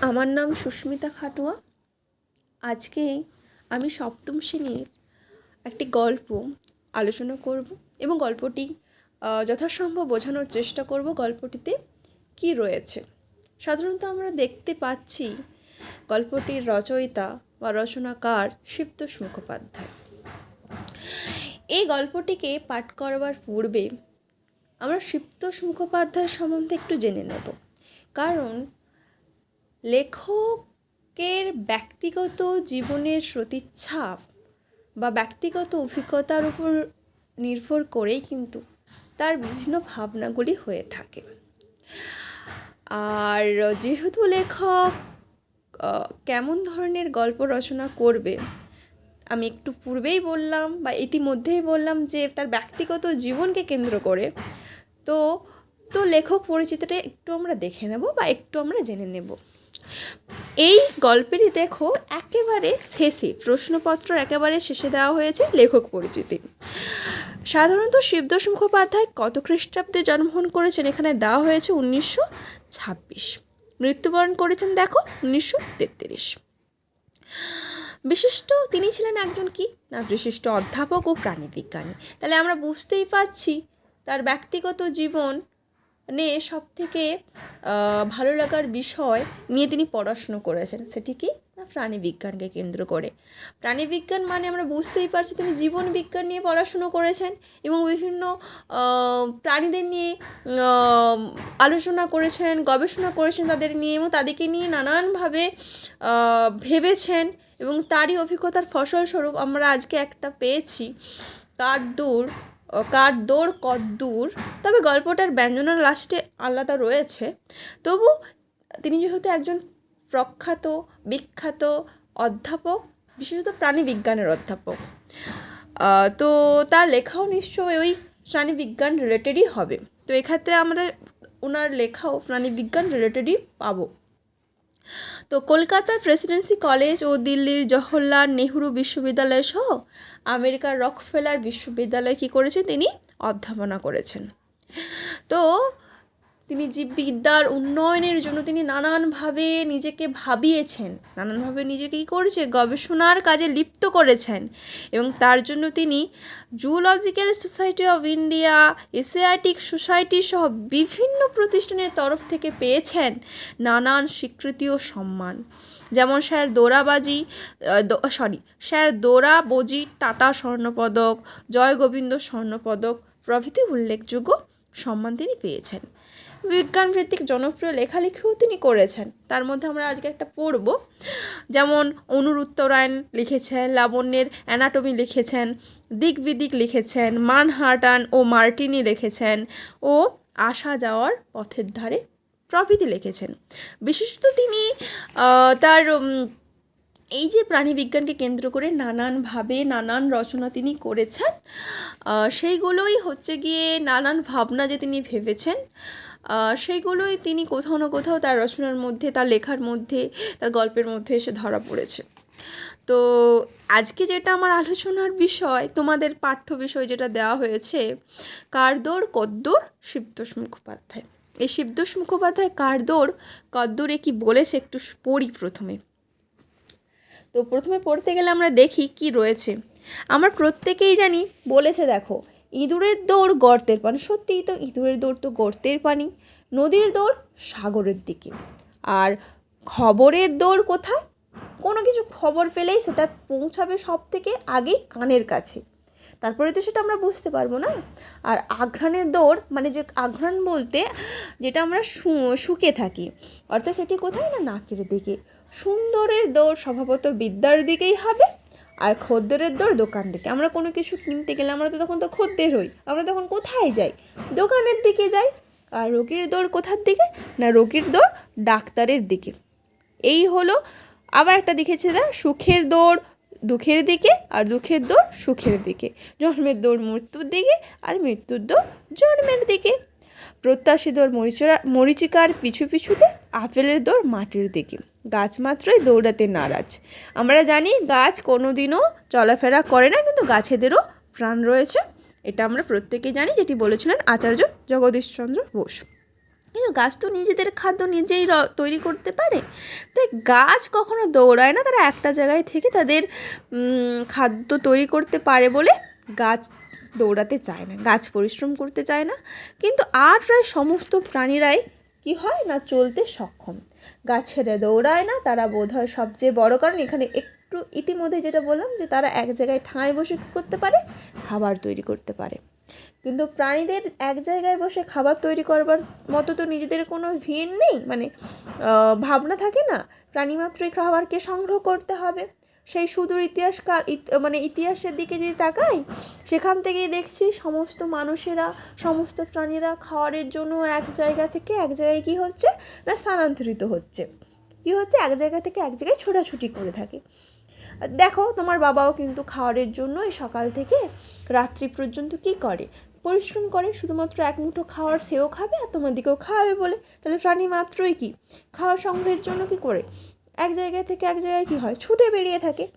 আমার নাম সুস্মিতা খাটুয়া। আজকে আমি সপ্তম শ্রেণির একটি গল্প আলোচনা করব এবং গল্পটি যথাসম্ভব বোঝানোর চেষ্টা করব গল্পটিতে কী রয়েছে। সাধারণত আমরা দেখতে পাচ্ছি গল্পটির রচয়িতা বা রচনাকার শিবতোষ মুখোপাধ্যায় এই গল্পটিকে পাঠ করবার পূর্বে আমরা শিবতোষ মুখোপাধ্যায় সম্বন্ধে একটু জেনে নেব। কারণ লেখকের ব্যক্তিগত জীবনের সতীচ্ছাপ বা ব্যক্তিগত অভিজ্ঞতার উপর নির্ভর করেই কিন্তু তার বিভিন্ন ভাবনাগুলি হয়ে থাকে। আর যেহেতু লেখক কেমন ধরনের গল্প রচনা করবে, আমি একটু পূর্বেই বললাম বা ইতিমধ্যেই বললাম যে তার ব্যক্তিগত জীবনকে কেন্দ্র করে, তো তো লেখক পরিচিতিটা একটু আমরা দেখে নেব বা একটু আমরা জেনে নেব। এই গল্পেরই দেখো একেবারে শেষে, প্রশ্নপত্র একেবারে শেষে দেওয়া হয়েছে লেখক পরিচিতি। সাধারণত শিবদাস মুখোপাধ্যায় কত খ্রিস্টাব্দে জন্মগ্রহণ করেছেন এখানে দেওয়া হয়েছে উনিশশো ছাব্বিশ। মৃত্যুবরণ করেছেন দেখো উনিশশো তেত্রিশ। বিশিষ্ট তিনি ছিলেন একজন কি? না, বিশিষ্ট অধ্যাপক ও প্রাণীবিজ্ঞানী তাহলে আমরা বুঝতেই পারছি তার ব্যক্তিগত জীবন নিয়ে সব থেকে ভালো লাগার বিষয় নিয়ে তিনি পড়াশুনো করেছেন। সেটি কি? না প্রাণীবিজ্ঞানকে কেন্দ্র করে। প্রাণীবিজ্ঞান মানে আমরা বুঝতেই পারছি তিনি জীবন বিজ্ঞান নিয়ে পড়াশুনো করেছেন এবং বিভিন্ন প্রাণীদের নিয়ে আলোচনা করেছেন, গবেষণা করেছেন তাদের নিয়ে এবং তাদেরকে নিয়ে নানানভাবে ভেবেছেন এবং তারই অভিজ্ঞতার ফসলস্বরূপ আমরা আজকে একটা পেয়েছি। কার দূর কার দৌড় কদ্দূর তবে গল্পটার ব্যঞ্জনার লাস্টে আলাদা রয়েছে। তবু তিনি যেহেতু একজন প্রখ্যাত, বিখ্যাত অধ্যাপক, বিশেষত প্রাণীবিজ্ঞানের অধ্যাপক তো তার লেখাও নিশ্চয়ই ওই প্রাণীবিজ্ঞান রিলেটেডই হবে। তো এক্ষেত্রে আমরা ওনার লেখাও প্রাণীবিজ্ঞান রিলেটেডই পাবো। তো কলকাতা প্রেসিডেন্সি কলেজ ও দিল্লির জওহরলাল নেহরু বিশ্ববিদ্যালয় সহ আমেরিকার রকফেলার বিশ্ববিদ্যালয় কী করেছে তিনি? অধ্যাপনা করেছেন। তো তিনি জীববিদ্যার উন্নয়নের জন্য তিনি নানানভাবে নিজেকে ভাবিয়েছেন, নানানভাবে নিজেকে কী করেছে? গবেষণার কাজে লিপ্ত করেছেন এবং তার জন্য তিনি zoological society of India Asiatic society সহ বিভিন্ন প্রতিষ্ঠানের তরফ থেকে পেয়েছেন নানান স্বীকৃতি ও সম্মান। যেমন sir Dorabaji sorry, sir Dorabji Tata স্বর্ণপদক, জয় গোবিন্দ স্বর্ণপদক প্রভৃতি উল্লেখযোগ্য সম্মান তিনি পেয়েছেন। বিজ্ঞান ভিত্তিক জনপ্রিয় লেখালেখিও তিনি করেছেন। তার মধ্যে আমরা আজকে একটা পড়ব। যেমন অনুরুত্তরায়ণ লিখেছেন, লাবণ্যের অ্যানাটমি লিখেছেন দিক বিদিক লিখেছেন, মানহাটান ও মার্টিনি লিখেছেন ও আসা যাওয়ার পথের ধারে প্রভৃতি লিখেছেন। বিশেষত তিনি তার এই যে প্রাণীবিজ্ঞানকে কেন্দ্র করে নানানভাবে নানান রচনা তিনি করেছেন সেইগুলোই হচ্ছে গিয়ে নানান ভাবনা যে তিনি ভেবেছেন সেইগুলোই তিনি কোথাও না কোথাও তার রচনার মধ্যে, তার লেখার মধ্যে, তার গল্পের মধ্যে এসে ধরা পড়েছে। তো আজকে যেটা আমার আলোচনার বিষয়, তোমাদের পাঠ্য বিষয় যেটা দেওয়া হয়েছে কারদোর কদ্দোর? শিবতোষ মুখোপাধ্যায়। এই শিবতোষ মুখোপাধ্যায় কারদোর কদ্দোরে কি বলেছে? একটু পড়ি প্রথমে। তো প্রথমে পড়তে গেলে আমরা দেখি কি রয়েছে। আমরা প্রত্যেকেই জানি বলেছে দেখো, ইঁদুরের দৌড় গর্তের পানি, সত্যিই তো ইঁদুরের দৌড় তো গর্তের পানি, নদীর দৌড় সাগরের দিকে। আর খবরের দৌড় কোথায়? কোনো কিছু খবর পেলেই সেটা পৌঁছাবে সব থেকে আগেই কানের কাছে। তারপরে তো সেটা আমরা বুঝতে পারব না। আর আঘ্রাণের দৌড় মানে যে আঘ্রাণ বলতে, যেটা আমরা শুকে থাকি, অর্থাৎ সেটি কোথায়? না নাকের দিকে। সুন্দরের দৌড় স্বভাবত বিদ্যার দিকেই হবে আর খদ্দেরের দৌড় দোকান দিকে। আমরা কোনো কিছু কিনতে গেলে আমরা তো তখন তো খদ্দের হই। আমরা তখন কোথায় যাই? দোকানের দিকে যাই। আর রোগীর দৌড় কোথার দিকে? না, রোগীর দৌড় ডাক্তারের দিকে। এই হলো আবার একটা দেখেছে দা, সুখের দৌড় দুঃখের দিকে আর দুঃখের দৌড় সুখের দিকে। জন্মের দৌড় মৃত্যুর দিকে আর মৃত্যুর দৌড় জন্মের দিকে। প্রত্যাশী দৌড় মরিচরা মরিচিকার পিছু পিছুতে আপেলের দৌড় মাটির দিকে। গাছ মাত্রই দৌড়াতে নারাজ। আমরা জানি গাছ কোনো দিনও চলাফেরা করে না, কিন্তু গাছেদেরও প্রাণ রয়েছে। এটা আমরা প্রত্যেকেই জানি, যেটি বলেছিলেন আচার্য জগদীশচন্দ্র বোস। কিন্তু গাছ তো নিজেদের খাদ্য নিজেই তৈরি করতে পারে। তাই গাছ কখনো দৌড়ায় না, তারা একটা জায়গায় থেকে তাদের খাদ্য তৈরি করতে পারে বলে গাছ দৌড়াতে চায় না, গাছ পরিশ্রম করতে চায় না। কিন্তু আর প্রায় সমস্ত প্রাণীরাই কি হয় না চলতে সক্ষম। গাছেরা দৌড়ায় না, তারা বোধ হয় সবচেয়ে বড়, কারণ এখানে একটু ইতিমধ্যে যেটা বললাম যে তারা এক জায়গায় ঠাঁই বসে কী করতে পারে? খাবার তৈরি করতে পারে। কিন্তু প্রাণীদের এক জায়গায় বসে খাবার তৈরি করবার মতো তো নিজেদের কোনো ভিন নেই। মানে ভাবনা থাকে না প্রাণী মাত্রই খাবারকে সংগ্রহ করতে হবে। সেই সুদূর ইতিহাস কাল মানে ইতিহাসের দিকে যদি তাকাই, সেখান থেকেই দেখছি সমস্ত মানুষেরা, সমস্ত প্রাণীরা খাওয়ারের জন্য এক জায়গা থেকে এক জায়গায় কী হচ্ছে না স্থানান্তরিত হচ্ছে। কী হচ্ছে? এক জায়গা থেকে এক জায়গায় ছোটাছুটি করে থাকে। দেখো, তোমার বাবাও কিন্তু খাওয়ারের জন্য সকাল থেকে রাত্রি পর্যন্ত কি করে? পরিশ্রম করে, শুধুমাত্র এক মুঠো খাওয়ার সেও খাবে আর তোমার তোমাদেরকেও খাওয়াবে বলে। তাহলে প্রাণী মাত্রই কি? খাওয়ার সংগ্রহের জন্য কি করে? এক জায়গা থেকে এক জায়গায় কি হয়? ছুটে বেরিয়ে থাকে।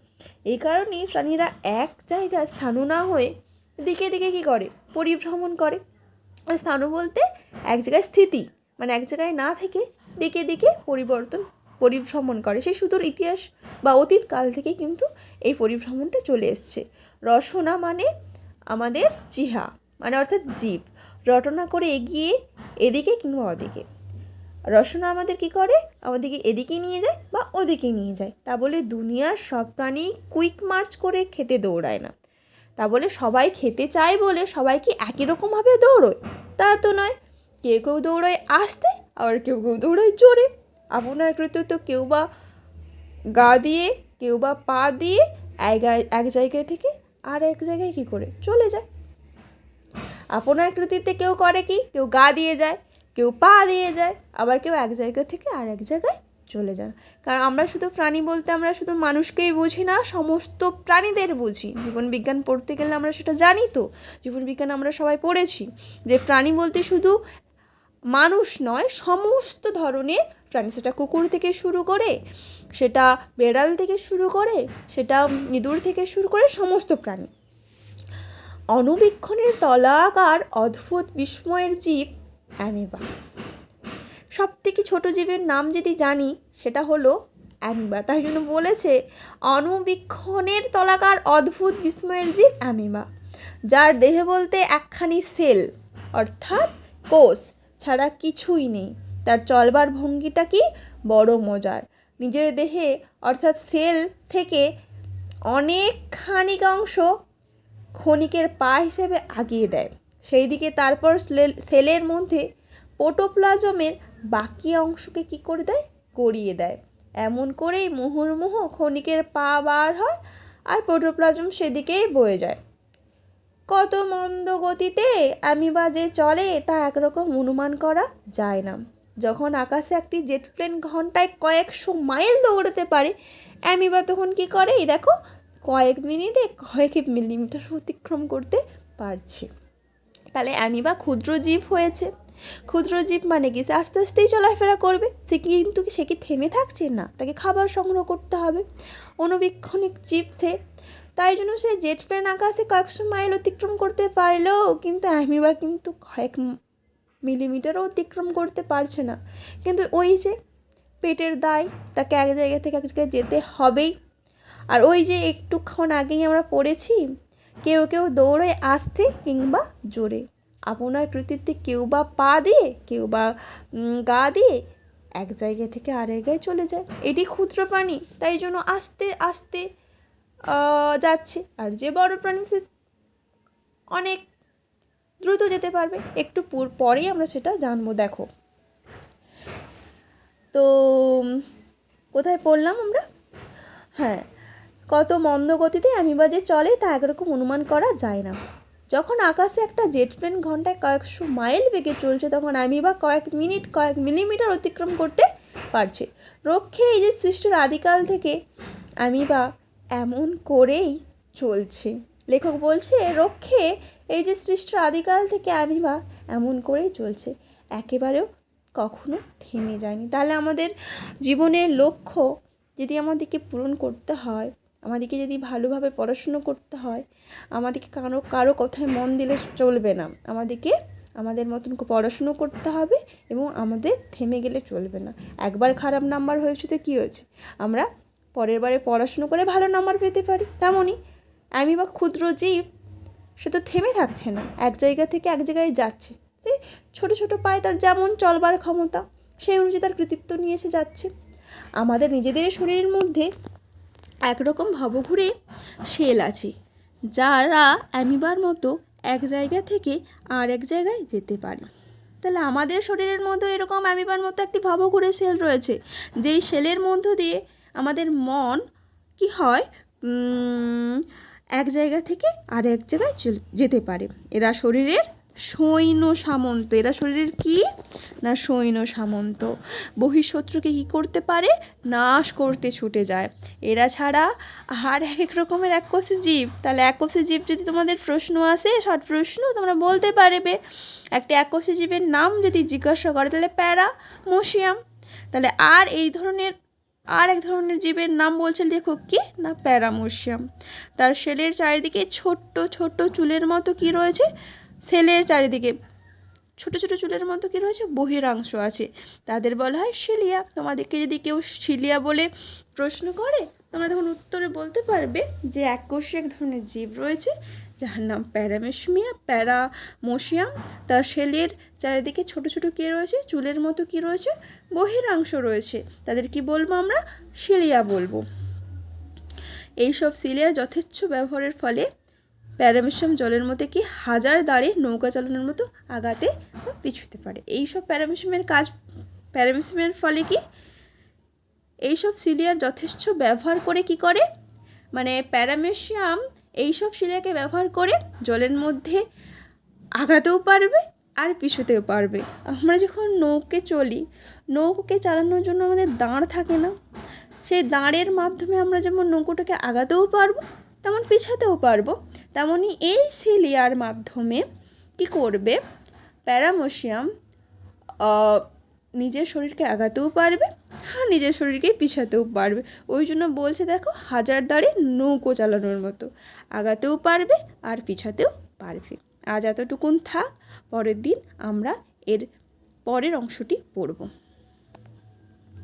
এই কারণেই প্রাণীরা এক জায়গায় স্থানু না হয়ে দিকে দিকে কি করে? পরিভ্রমণ করে। স্থানু বলতে এক জায়গায় স্থিতি মানে এক জায়গায় না থেকে দিকে দিকে পরিবর্তন, পরিভ্রমণ করে। সেই সুদূর ইতিহাস বা অতীত কাল থেকে কিন্তু এই পরিভ্রমণটা চলে এসছে। রসনা মানে আমাদের জিহা মানে অর্থাৎ জীব। রটনা করে এগিয়ে এদিকে কিংবা ওদিকে। রসনা আমাদের কি করে? আমাদেরকে এদিকে নিয়ে যায় বা ওদিকে নিয়ে যায়। তা বলে দুনিয়ার সব প্রাণী কুইক মার্চ করে খেতে দৌড়ায় না। তা বলে সবাই খেতে চায় বলে সবাই কি একই রকমভাবে দৌড়োয়? তা তো নয়। কেউ কেউ দৌড়ায় আসতে, আবার কেউ কেউ দৌড়ায় জোরে। আপনার কৃত তো কেউ বা গা দিয়ে, কেউ বা পা দিয়ে এক জায়গায় থেকে আর এক জায়গায় কী করে? চলে যায়। আপনার কৃতিতে কেউ করে কি? কেউ গা দিয়ে যায়। কেউ পা দিয়ে যায়, আবার কেউ এক জায়গা থেকে আর এক জায়গায় চলে যান। কারণ আমরা শুধু প্রাণী বলতে আমরা শুধু মানুষকেই বুঝি না, সমস্ত প্রাণীদের বুঝি। জীবন বিজ্ঞান পড়তে গেলে আমরা সেটা জানি তো। জীবন বিজ্ঞান আমরা সবাই পড়েছি যে প্রাণী বলতে শুধু মানুষ নয়, সমস্ত ধরনের প্রাণী। সেটা কুকুর থেকে শুরু করে, সেটা বেড়াল থেকে শুরু করে, সেটা ইঁদুর থেকে শুরু করে সমস্ত প্রাণী। অণুবীক্ষণের তলাকার অদ্ভুত বিস্ময়ের জীব অ্যামিবা। সব থেকে ছোটো জীবের নাম যদি জানি, সেটা হলো অ্যামিবা। তাই জন্য বলেছে, অণুবীক্ষণের তলাকার অদ্ভুত বিস্ময়ের জীব অ্যামিবা, যার দেহে বলতে একখানি সেল, অর্থাৎ কোষ, ছাড়া কিছুই নেই। তার চলবার ভঙ্গিটা কি? বড় মজার। নিজের দেহে, অর্থাৎ সেল থেকে অনেকখানি অংশ ক্ষণিকের পা হিসেবে আগিয়ে দেয়। সেই দিকে তারপর স্লে- সেলের মধ্যে পোটোপ্লাজমের বাকি অংশকে কি করে দেয়? গড়িয়ে দেয়। এমন করেই মুহুর্মুহ ক্ষণিকের পা বার হয় আর পোটোপ্লাজম সেদিকেই বয়ে যায়। কত মন্দ গতিতে অ্যামিবা যে চলে তা একরকম অনুমান করা যায় না। যখন আকাশে একটি জেট প্লেন ঘন্টায় কয়েকশো মাইল দৌড়াতে পারে অ্যামিবা তখন কি করে এই দেখো, কয়েক মিনিটে কয়েক মিলিমিটার অতিক্রম করতে পারছে। তাহলে অ্যামিবা ক্ষুদ্র জীব হয়েছে। ক্ষুদ্র জীব মানে কি? সে আস্তে আস্তেই চলাফেরা করবে। সে কিন্তু সে কি থেমে থাকছে? না, তাকে খাবার সংগ্রহ করতে হবে। অনুবীক্ষণিক জীব সে। তাই জন্য সে জেট প্লেন আকাশে কয়েকশো মাইল অতিক্রম করতে পারলেও কিন্তু অ্যামিবা কিন্তু কয়েক মিলিমিটারও অতিক্রম করতে পারছে না। কিন্তু ওই যে পেটের দায়, তাকে এক জায়গা থেকে এক জায়গায় যেতে হবেই। আর ওই যে একটুক্ষণ আগেই আমরা পড়েছি কেউ কেউ দৌড়ে আসতে কিংবা জোরে। আপনার কৃতিত্বে কেউ বা পা দিয়ে, কেউ বা গা দিয়ে এক জায়গা থেকে আর জায়গায় চলে যায়। এটি ক্ষুদ্র প্রাণী, তাই জন্য আস্তে আস্তে যাচ্ছে। আর যে বড় প্রাণী, সে অনেক দ্রুত যেতে পারবে। একটু পুর- পরেই আমরা সেটা জানব, দেখো। তো, কোথায় পড়লাম আমরা? হ্যাঁ কত মন্দ গতিতে অ্যামিবা চলে তা একরকম অনুমান করা যায় না। যখন আকাশে একটা জেট প্লেন ঘন্টায় কয়েকশো মাইল বেগে চলছে, তখন অ্যামিবা কয়েক মিনিট, কয়েক মিলিমিটার অতিক্রম করতে পারছে। রক্ষে এই যে সৃষ্টির আদিকাল থেকে অ্যামিবা এমন করেই চলছে। লেখক বলছে, রক্ষে এই যে সৃষ্টির আদিকাল থেকে অ্যামিবা এমন করেই চলছে, একেবারেও কখনো থেমে যায়নি। তাহলে আমাদের জীবনের লক্ষ্য যদি আমাদেরকে পূরণ করতে হয় আমাদেরকে যদি ভালোভাবে পড়াশুনো করতে হয়, আমাদেরকে কারও কারও কথায় মন দিলে চলবে না। আমাদেরকে, আমাদের মতন পড়াশুনো করতে হবে এবং আমাদের থেমে গেলে চলবে না। একবার খারাপ নাম্বার হয়েছে তো কী হয়েছে? আমরা পরের বারে পড়াশুনো করে ভালো নাম্বার পেতে পারি। তেমনই আমি বা ক্ষুদ্র জীব, সে তো থেমে থাকছে না। এক জায়গা থেকে এক জায়গায় যাচ্ছে। সেই ছোটো ছোটো পায়ে তার যেমন চলবার ক্ষমতা, সেই অনুযায়ী তার কৃতিত্ব নিয়ে এসে যাচ্ছে। আমাদের নিজেদের শরীরের মধ্যে একরকম ভবঘুরে শেল আছে। যারা অ্যামিবার মতো এক জায়গা থেকে আর এক জায়গায় যেতে পারে। তাহলে আমাদের শরীরের মধ্যে এরকম অ্যামিবার মতো একটি ভবঘুরে সেল রয়েছে, যেই সেলের মধ্য দিয়ে আমাদের মন কি হয় এক জায়গা থেকে আর এক জায়গায় যেতে পারে। এরা শরীরের সৈন্য সামন্ত। এরা শরীরের কি? না সৈন্য সামন্ত। বহিঃশত্রুকে কী করতে পারে? নাশ করতে ছুটে যায়। এরা ছাড়া আর এক এক রকমের এককোষী জীব। তাহলে এককোষী জীব যদি তোমাদের প্রশ্ন আসে শর্ট প্রশ্ন, তোমরা বলতে পারবে। একটা এককোষী জীবের নাম যদি জিজ্ঞাসা করে, তাহলে প্যারা মশিয়াম তাহলে আর এই ধরনের, আর এক ধরনের জীবের নাম বলছে লেখক কি? না প্যারামোশিয়াম তার সেলের চারিদিকে ছোট্ট ছোট্ট চুলের মতো কি রয়েছে? সেলের চারিদিকে। ছোট ছোট চুলের মতো কি রয়েছে? বহিরাংশ আছে। তাদের বলা হয় শিলিয়া। তোমাদেরকে যদি কেউ শিলিয়া বলে প্রশ্ন করে, তোমরা তখন উত্তরে বলতে পারবে যে এককোষী এক ধরনের জীব রয়েছে, যার নাম প্যারামেশমিয়া, প্যারামোশিয়াম। তার সেলের চারিদিকে ছোট ছোট কী রয়েছে? চুলের মতো কি রয়েছে? বহিরাংশ রয়েছে। তাদের কি বলব আমরা? শিলিয়া বলব। এইসব সিলিয়ার যথেচ্ছ ব্যবহারের ফলে প্যারামেশিয়াম জলের মধ্যে কি হাজার দাঁড়ে নৌকা চালানোর মতো আগাতে বা পিছুতে পারে? এইসব প্যারামেশিয়ামের কাজ, প্যারামেশিয়ামের ফলে কি এইসব সিলিয়ার যথেষ্ট ব্যবহার করে কি করে? মানে প্যারামেশিয়াম এইসব সিলিয়াকে ব্যবহার করে জলের মধ্যে আগাতেও পারবে আর পিছুতেও পারবে। আমরা যখন নৌকে চলি নৌকে চালানোর জন্য আমাদের দাঁড় থাকে না। সেই দাঁড়ের মাধ্যমে আমরা যেমন নৌকোটাকে আগাতেও পারব তেমন পিছাতেও পারব। তেমনই এই সিলিয়ার মাধ্যমে কি করবে? প্যারামোশিয়াম নিজের শরীরকে আগাতেও পারবে হ্যাঁ নিজের শরীরকে পিছাতেও পারবে। ওই জন্য বলছে, দেখো, হাজার দাঁড়ে নৌকো চালানোর মতো। আগাতেও পারবে আর পিছাতেও পারবে। আজ এতটুকুন থাক, পরের দিন আমরা এর পরের অংশটি পড়ব।